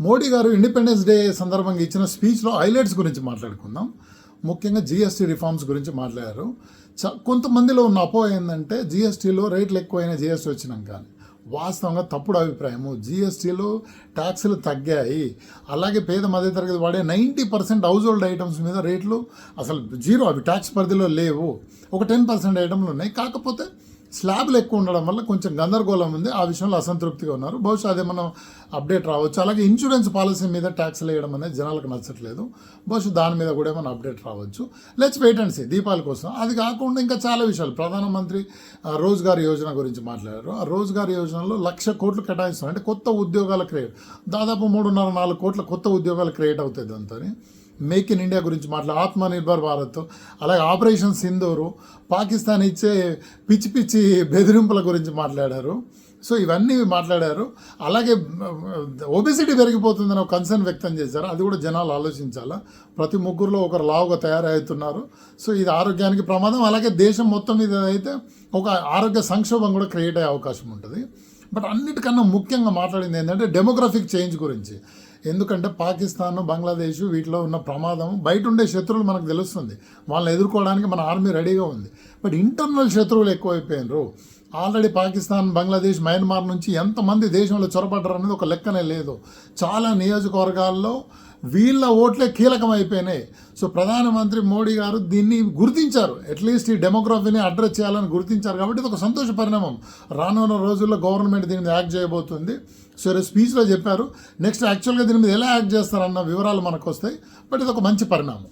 మోడీ గారు independence day సందర్భంగా ఇచ్చిన స్పీచ్లో హైలైట్స్ గురించి మాట్లాడుకుందాం. ముఖ్యంగా జిఎస్టీ రిఫార్మ్స్ గురించి మాట్లాడారు. చ కొంతమందిలో ఉన్న అపో ఏంటంటే జిఎస్టీలో రేట్లు ఎక్కువైన జిఎస్టీ వచ్చినాం కానీ వాస్తవంగా తప్పుడు అభిప్రాయము. జిఎస్టీలో ట్యాక్సులు తగ్గాయి. అలాగే పేద మధ్యతరగతి వాడే ninety percent household items మీద రేట్లు అసలు జీరో అవి ట్యాక్స్ పరిధిలో లేవు. ఒక టెన్ పర్సెంట్ ఐటమ్లు ఉన్నాయి. కాకపోతే స్లాబ్లు ఎక్కువ ఉండడం వల్ల కొంచెం గందరగోళం ఉంది. ఆ విషయంలో అసంతృప్తిగా ఉన్నారు. బహుశా అదే మనం అప్డేట్ రావచ్చు. అలాగే ఇన్సూరెన్స్ పాలసీ మీద ట్యాక్స్లు వేయడం అనేది జనాలకు నచ్చట్లేదు. బహుశా దాని మీద కూడా ఏమైనా అప్డేట్ రావచ్చు. లెట్స్ వెయిట్ అండ్ సీ కోసం. అది కాకుండా ఇంకా చాలా విషయాలు. ప్రధానమంత్రి ఆ, రోజ్గార్ యోజన గురించి మాట్లాడారు. ఆ రోజ్గార్ యోజనలో లక్ష కోట్లు కేటాయిస్తున్నారు అంటే కొత్త ఉద్యోగాల క్రియేట్ దాదాపు మూడున్నర నాలుగు కోట్ల కొత్త ఉద్యోగాలు క్రియేట్ అవుతాయి దాంతో మేక్ ఇన్ ఇండియా గురించి మాట్లాడు ఆత్మనిర్భర్ భారత్ అలాగే ఆపరేషన్ సింధూరు పాకిస్తాన్ ఇచ్చే పిచ్చి పిచ్చి బెదిరింపుల గురించి మాట్లాడారు. సో ఇవన్నీ మాట్లాడారు. అలాగే ఒబిసిటీ పెరిగిపోతుందని ఒక కన్సర్న్ వ్యక్తం చేశారు. అది కూడా జనాలు ఆలోచించాలా. ప్రతి ముగ్గురులో ఒకరు లావుగా తయారవుతున్నారు. సో ఇది ఆరోగ్యానికి ప్రమాదం. అలాగే దేశం మొత్తం మీద అయితే ఒక ఆరోగ్య సంక్షోభం కూడా క్రియేట్ అయ్యే అవకాశం ఉంటుంది. బట్ అన్నిటికన్నా ముఖ్యంగా మాట్లాడింది ఏంటంటే డెమోగ్రఫిక్ చేంజ్ గురించి. ఎందుకంటే పాకిస్తాన్ బంగ్లాదేశ్ వీటిలో ఉన్న ప్రమాదం బయట ఉండే శత్రువులు మనకు తెలుస్తుంది. వాళ్ళని ఎదుర్కోవడానికి మన ఆర్మీ రెడీగా ఉంది. బట్ ఇంటర్నల్ శత్రువులు ఎక్కువైపోయినారు. ఆల్రెడీ పాకిస్తాన్ బంగ్లాదేశ్ మయన్మార్ నుంచి ఎంతమంది దేశంలో చొరబడ్డారు అనేది ఒక లెక్కనే లేదు. చాలా నియోజకవర్గాల్లో వీళ్ళ ఓట్లే కీలకం అయిపోయినాయి సో ప్రధానమంత్రి మోడీ గారు దీన్ని గుర్తించారు. అట్లీస్ట్ ఈ డెమోగ్రఫీని అడ్రస్ చేయాలని గుర్తించారు కాబట్టి ఇది ఒక సంతోష పరిణామం. రానున్న రోజుల్లో గవర్నమెంట్ దీని మీద యాక్ట్ చేయబోతుంది. సో రేపు స్పీచ్లో చెప్పారు. నెక్స్ట్ యాక్చువల్గా దీని మీద ఎలా యాక్ట్ చేస్తారన్న వివరాలు మనకు వస్తాయి బట్ ఇది ఒక మంచి పరిణామం.